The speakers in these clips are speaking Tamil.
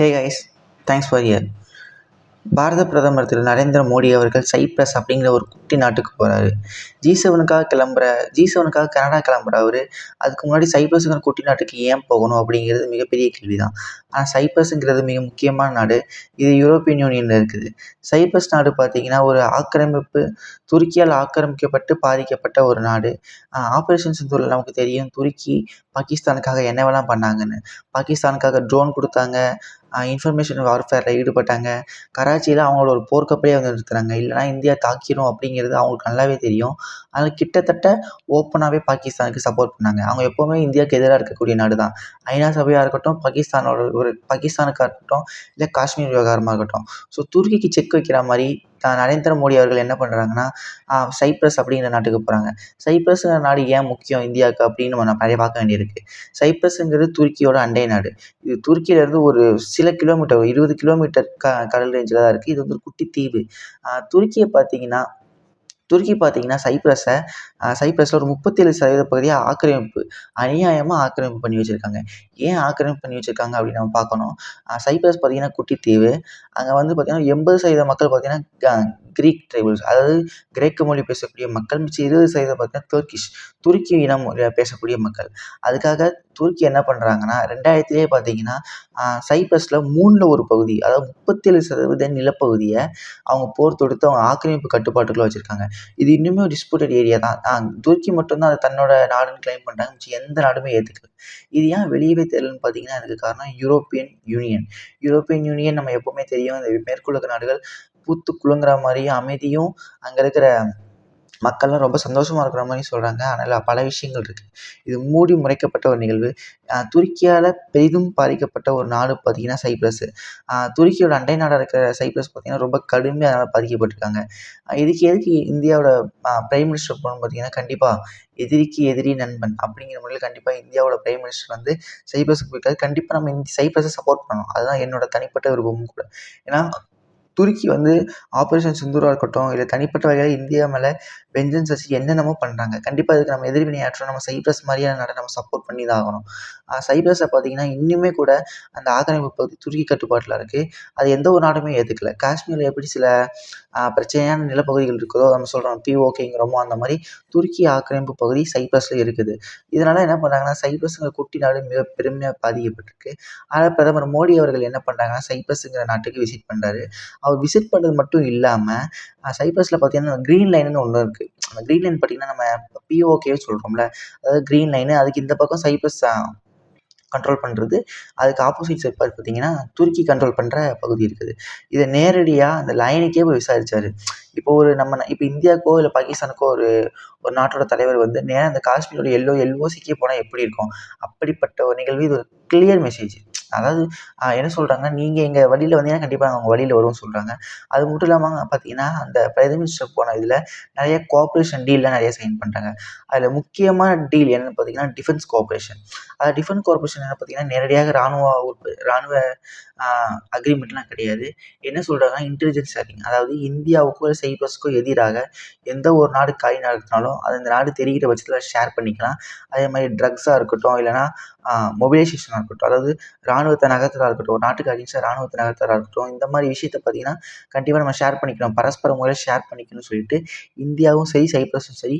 Hey guys thanks for year Bharat பிரதமர் திரு நரேந்திர மோடி அவர்கள் சைப்ரஸ் அப்படிங்கிற ஒரு குட்டி நாட்டுக்கு போகிறாரு ஜி செவனுக்காக கிளம்புற ஜி செவனுக்காக கனடா கிளம்புற அவர் அதுக்கு முன்னாடி சைப்ரஸுங்கிற குட்டி நாட்டுக்கு ஏன் போகணும் அப்படிங்கிறது மிகப்பெரிய கேள்வி தான் ஆனால் சைப்ரஸுங்கிறது மிக முக்கியமான நாடு. இது யூரோப்பியன் யூனியனில் இருக்குது. சைப்ரஸ் நாடு பார்த்திங்கன்னா ஒரு ஆக்கிரமிப்பு துருக்கியால் ஆக்கிரமிக்கப்பட்டு பாதிக்கப்பட்ட ஒரு நாடு. ஆப்ரேஷன் சிந்தூரில் நமக்கு தெரியும். துருக்கி பாகிஸ்தானுக்காக என்னவெல்லாம் பண்ணாங்கன்னு. பாகிஸ்தானுக்காக ட்ரோன் கொடுத்தாங்க. இன்ஃபர்மேஷன் வார்ஃபேரில் ஈடுபட்டாங்க. கராச்சியில் அவங்களோட ஒரு போர்க்கப்பலே வந்து நிறுத்துனாங்க இல்லைனா இந்தியா தாக்கிடும் அப்படிங்கிறது அவங்களுக்கு நல்லாவே தெரியும். அதனால் கிட்டத்தட்ட ஓப்பனாகவே பாகிஸ்தானுக்கு சப்போர்ட் பண்ணாங்க. அவங்க எப்போவுமே இந்தியாவுக்கு எதிராக இருக்கக்கூடிய நாடு தான் ஐநா சபையாக இருக்கட்டும் பாகிஸ்தானோட ஒரு பாகிஸ்தானுக்காக இருக்கட்டும் இல்லை காஷ்மீர் விவகாரமாக இருக்கட்டும். ஸோ துருக்கிக்கு செக் வைக்கிற மாதிரி நரேந்திர மோடி அவர்கள் என்ன பண்ணுறாங்கன்னா சைப்ரஸ் அப்படிங்கிற நாட்டுக்கு போகிறாங்க சைப்ரஸ்ங்கிற நாடு ஏன் முக்கியம் இந்தியாவுக்கு அப்படின்னு நம்ம நிறைய பார்க்க வேண்டியிருக்கு. சைப்ரஸுங்கிறது துருக்கியோட அண்டை நாடு. இது துருக்கியிலேருந்து ஒரு சில கிலோமீட்டர் இருபது கிலோமீட்டர் க கடல் ரேஞ்சில் தான் இருக்குது இது வந்து ஒரு குட்டி தீவு. துருக்கியை பார்த்தீங்கன்னா துருக்கி பார்த்தீங்கன்னா சைப்ரஸை சைப்ரஸில் ஒரு முப்பத்தேழு சதவீத பகுதியை ஆக்கிரமிப்பு அநியாயமாக ஆக்கிரமிப்பு பண்ணி வச்சுருக்காங்க. ஏன் ஆக்கிரமிப்பு பண்ணி வச்சுருக்காங்க அப்படின்னு நம்ம பார்க்கணும். சைப்ரஸ் பார்த்தீங்கன்னா குட்டித்தீவு அங்கே வந்து பார்த்திங்கன்னா எண்பது சதவீத மக்கள் பார்த்திங்கன்னா க்ரீக் ட்ரைபிள்ஸ் அதாவது கிரேக்க மொழி பேசக்கூடிய மக்கள் மிச்சம் இருபது சதவீதம் பார்த்திங்கன்னா துர்க்கிஷ் துருக்கி இனம் பேசக்கூடிய மக்கள். அதுக்காக துருக்கி என்ன பண்ணுறாங்கன்னா ரெண்டாயிரத்துலேயே பார்த்தீங்கன்னா சைப்ரஸில் மூணில் ஒரு பகுதி அதாவது முப்பத்தேழு சதவீத நிலப்பகுதியை அவங்க போர் தொடுத்து அவங்க ஆக்கிரமிப்பு கட்டுப்பாட்டுக்குள்ளே வச்சுருக்காங்க. இது இன்னுமே ஒரு டிஸ்பியூட்டட் ஏரியா தான். துருக்கி மட்டும்தான் அதை தன்னோட நாடுன்னு கிளைம் பண்ணுறாங்க மிச்சம் எந்த நாடுமே ஏற்றுக்கல இது ஏன் வெளியவே தெரியலன்னு பார்த்தீங்கன்னா அதுக்கு காரணம் யூரோப்பியன் யூனியன் யூரோப்பியன் யூனியன் நம்ம எப்போவுமே தெரியும். இந்த மேற்குலக நாடுகள் பூத்து குலுங்குற மாதிரியும் அமைதியும் அங்கே இருக்கிற மக்கள்லாம் ரொம்ப சந்தோஷமாக இருக்கிற மாதிரி சொல்கிறாங்க ஆனால் பல விஷயங்கள் இருக்குது இது மூடி மறைக்கப்பட்ட ஒரு நிகழ்வு. துருக்கியால் பெரிதும் பாதிக்கப்பட்ட ஒரு நாடு பார்த்திங்கன்னா சைப்ரஸு. துருக்கியோட அண்டை நாடாக இருக்கிற சைப்ரஸ் பார்த்திங்கன்னா ரொம்ப கடுமையாக அதனால் பாதிக்கப்பட்டிருக்காங்க. இதுக்கு எதுக்கு இந்தியாவோட பிரைம் மினிஸ்டர் போகணும்னு பார்த்திங்கன்னா கண்டிப்பாக எதிரிக்கு எதிரி நண்பன் அப்படிங்கிற முறையில் கண்டிப்பாக இந்தியாவோட பிரைம் மினிஸ்டர் வந்து சைப்ரஸுக்கு போயிருக்காரு. கண்டிப்பாக நம்ம இந்த சைப்ரஸை சப்போர்ட் பண்ணணும். அதுதான் என்னோட தனிப்பட்ட விருப்பமும் கூட. ஏன்னா துருக்கி வந்து ஆப்ரேஷன் சிந்தூராக இருக்கட்டும் இல்லை தனிப்பட்ட வகையில் இந்தியா மேலே வெஞ்சன்ஸ் வச்சு என்னென்னமோ பண்ணுறாங்க கண்டிப்பாக இதுக்கு நம்ம எதிர்வினை ஆற்றணும் நம்ம சைப்ரஸ் மாதிரியான நாடை நம்ம சப்போர்ட் பண்ணி தான் ஆகணும். சைப்ரஸை பார்த்தீங்கன்னா இன்னுமே கூட அந்த ஆக்கிரமிப்பு பகுதி துருக்கி கட்டுப்பாட்டில் இருக்குது அது எந்த ஒரு நாடுமே ஏற்றுக்கல காஷ்மீரில் எப்படி சில பிரச்சனையான நிலப்பகுதிகள் இருக்குதோ நம்ம சொல்கிறோம் பிஓகேங்கிறோமோ அந்த மாதிரி துருக்கி ஆக்கிரமிப்பு பகுதி சைப்ரஸில் இருக்குது. இதனால் என்ன பண்ணுறாங்கன்னா சைப்ரஸுங்கிற குட்டி நாடு மிக பெருமையாக பாதிக்கப்பட்டிருக்கு. ஆனால் பிரதமர் மோடி அவர்கள் என்ன பண்ணுறாங்கன்னா சைப்ரஸுங்கிற நாட்டுக்கு விசிட் பண்ணுறாரு அவர் விசிட் பண்ணுறது மட்டும் இல்லாமல் சைப்ரஸில் பார்த்தீங்கன்னா க்ரீன் லைனுன்னு ஒன்று இருக்குது அந்த க்ரீன் லைன் பார்த்திங்கன்னா நம்ம பிஓகே சொல்கிறோம்ல அதாவது க்ரீன் லைனு அதுக்கு இந்த பக்கம் சைப்ரஸ் கண்ட்ரோல் பண்ணுறது அதுக்கு ஆப்போசிட் சைட் பார்த்திங்கன்னா துருக்கி கண்ட்ரோல் பண்ணுற பகுதி இருக்குது. இதை நேரடியாக அந்த லைனுக்கே போய் விசாரித்தார் இப்போ ஒரு நம்ம இப்போ இந்தியாவுக்கோ இல்லை பாகிஸ்தானுக்கோ ஒரு ஒரு நாட்டோட தலைவர் வந்து நேராக அந்த காஷ்மீரோட எல்லோ எல்ஓசிக்கே போனால் எப்படி இருக்கும்? அப்படிப்பட்ட ஒரு நிகழ்வு இது ஒரு கிளியர் மெசேஜ் அதாவது என்ன சொல்கிறாங்க நீங்கள் எங்கள் வழியில் வந்தீங்கன்னா கண்டிப்பாக நாங்கள் உங்கள் வழியில் வருவோம்னு சொல்கிறாங்க அது மட்டும் இல்லாமல் பார்த்தீங்கன்னா அந்த பிரைம் மினிஸ்டர் போன இதில் நிறைய கோஆப்ரேஷன் டீல்லாம் நிறைய சைன் பண்ணுறாங்க அதில் முக்கியமான டீல் என்னென்னு பார்த்தீங்கன்னா டிஃபென்ஸ் கோஆப்ரேஷன் அது டிஃபென்ஸ் கோஆப்ரேஷன் என்ன பார்த்தீங்கன்னா நேரடியாக இராணுவ இராணுவ அக்ரிமெண்ட்லாம் கிடையாது. என்ன சொல்கிறாங்கன்னா இன்டெலிஜென்ஸ் ஷேரிங் அதாவது இந்தியாவுக்கோ இல்லை சைப்ரஸ்க்கோ எதிராக எந்த ஒரு நாடு காய் நடத்தினாலும் அது அந்த நாடு தெரிகிற பட்சத்தில் ஷேர் பண்ணிக்கலாம். அதே மாதிரி ட்ரக்ஸாக இருக்கட்டும் இல்லைனா மொபிலைசேஷனாக இருக்கட்டும் அதாவது இராணுவத்தை நகர்த்துறதா இருக்கட்டும் ஒரு நாட்டுக்கு அகேன்ஸ்டாக இராணுவத்தை நகர்த்துறதா இருக்கட்டும் இந்த மாதிரி விஷயத்த பார்த்தீங்கன்னா கண்டிப்பாக நம்ம ஷேர் பண்ணிக்கணும். பரஸ்பர முறையில் ஷேர் பண்ணிக்கணும்னு சொல்லிட்டு இந்தியாவும் சரி சைப்ரஸும் சரி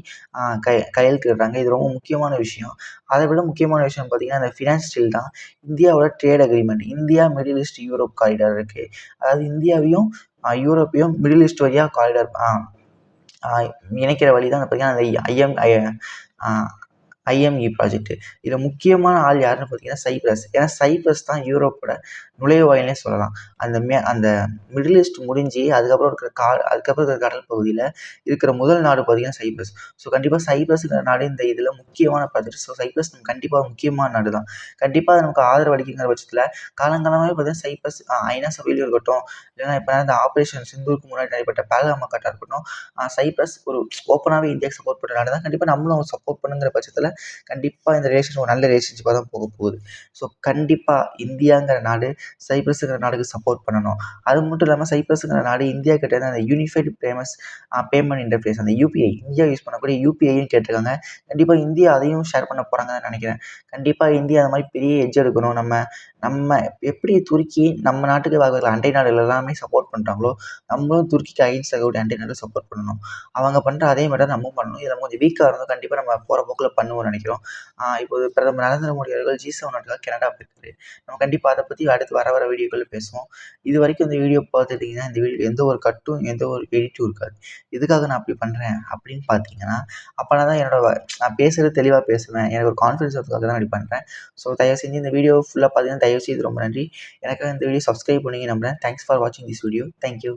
கை கையெழுத்திடுறாங்க. இது ரொம்ப முக்கியமான விஷயம். அதை விட முக்கியமான விஷயம் பார்த்தீங்கன்னா அந்த ஃபினான்ஸ் டீல் தான். இந்தியாவோட trade agreement India middle east Europe corridor இருக்குது அதாவது இந்தியாவையும் யூரோப்பையும் மிடில் ஈஸ்ட் வழியாக காரிடார் இணைக்கிற வழி தான் பார்த்தீங்கன்னா அந்த ஐஎம் ஐஎம்இ ப்ராஜெக்ட் இதில் முக்கியமான ஆள் யாருன்னு பார்த்தீங்கன்னா சைப்ரஸ் ஏன்னா சைப்ரஸ் தான் யூரோப்போட நுழைவாயிலே சொல்லலாம். அந்த மே அந்த மிடில் ஈஸ்ட் முடிஞ்சு அதுக்கப்புறம் இருக்கிற கா அதுக்கப்புறம் இருக்கிற கடல் பகுதியில் இருக்கிற முதல் நாடு பார்த்தீங்கன்னா சைப்ரஸ் ஸோ கண்டிப்பாக சைப்ரஸ்ங்கிற நாடு இந்த இதில் முக்கியமான ப்ராஜெக்ட் ஸோ சைப்ரஸ் நம்ம கண்டிப்பாக முக்கியமான நாடு தான். கண்டிப்பாக அது நமக்கு ஆதரவு அளிக்குங்கிற பட்சத்தில் காலங்காலமாகவே பார்த்தீங்கன்னா சைப்ரஸ் ஐநா சபையிலும் இருக்கட்டும் இல்லைன்னா இப்போ இந்த ஆப்ரேஷன் சிந்தூருக்கு முன்னாடி நடைபெற்ற பேலகாமா கட்டாக இருக்கட்டும் சைப்ரஸ் ஒரு ஓப்பனாகவே இந்தியாவுக்கு சப்போர்ட் பண்ணுற நாடு தான். கண்டிப்பாக நம்மளும் சப்போர்ட் பண்ணுங்கிற பட்சத்தில் கண்டிப்பாக இந்த ரிலேஷன் ஒரு நல்ல ரிலேஷன்ஷிப்பாக தான் போக போகுது. ஸோ கண்டிப்பாக இந்தியாங்கிற நாடு சைப்ரஸுங்கிற நாடுக்கு சப்போர்ட் பண்ணணும். அது மட்டும் இல்லாமல் சைப்ரஸுங்கிற நாடு இந்தியா கிட்ட அந்த யூனிஃபைடு பேமஸ் பேமெண்ட் இன்டர்ஃபேஸ் அந்த யூபிஐ இந்தியா யூஸ் பண்ணக்கூடிய யூபிஐயும் கேட்டிருக்காங்க. கண்டிப்பாக இந்தியா அதையும் ஷேர் பண்ண போகிறாங்கன்னு நினைக்கிறேன். கண்டிப்பாக இந்தியா அந்த மாதிரி பெரிய எஜ் எடுக்கணும். நம்ம நம்ம எப்படி துருக்கி நம்ம நாட்டுக்கு பக்கத்தில் அண்டை நாடுகள் எல்லாமே சப்போர்ட் பண்ணுறாங்களோ நம்மளும் துருக்கிக்கு அகைன்ஸ்டாக இருக்கக்கூடிய அண்டை நாடு சப்போர்ட் பண்ணணும். அவங்க பண்ணுற அதே மாதிரி தான் பண்ணணும். இதில் கொஞ்சம் வீக்காக இருந்தோம் கண்டிப்பாக நம்ம போகிற போக்கில் பண்ணுவோம்னு நினைக்கிறோம். இப்போது பிரதமர் நரேந்திர மோடி அவர்கள் ஜி செவன் நாட்டுக்காக கனடா போயிருக்காரு. நம்ம கண்டிப்பாக அதை பற்றி அடுத்து வர வர வீடியோக்களில் பேசுவோம். இது வரைக்கும் இந்த வீடியோ பார்த்துட்டிங்கன்னா இந்த வீடியோ எந்த ஒரு கட்டும் எந்த ஒரு எடிட்டும் இருக்காது. எதுக்காக நான் அப்படி பண்ணுறேன் அப்படின்னு பார்த்தீங்கன்னா அப்போனா தான் என்னோட நான் பேசுகிறது தெளிவாக பேசுவேன். எனக்கு ஒரு கான்ஃபிடன்ஸ் அதுக்காக தான் அப்படி பண்ணுறேன் ஸோ தயவு செஞ்சு இந்த வீடியோ ஃபுல்லாக பார்த்தீங்கன்னா தயவு செய்து ரொம்ப நன்றி. எனக்காக இந்த வீடியோ சப்ஸ்கிரைப் பண்ணிங்க நம்புறேன். தேங்க்ஸ் ஃபார் வாட்சிங் திஸ் வீடியோ தேங்க்யூ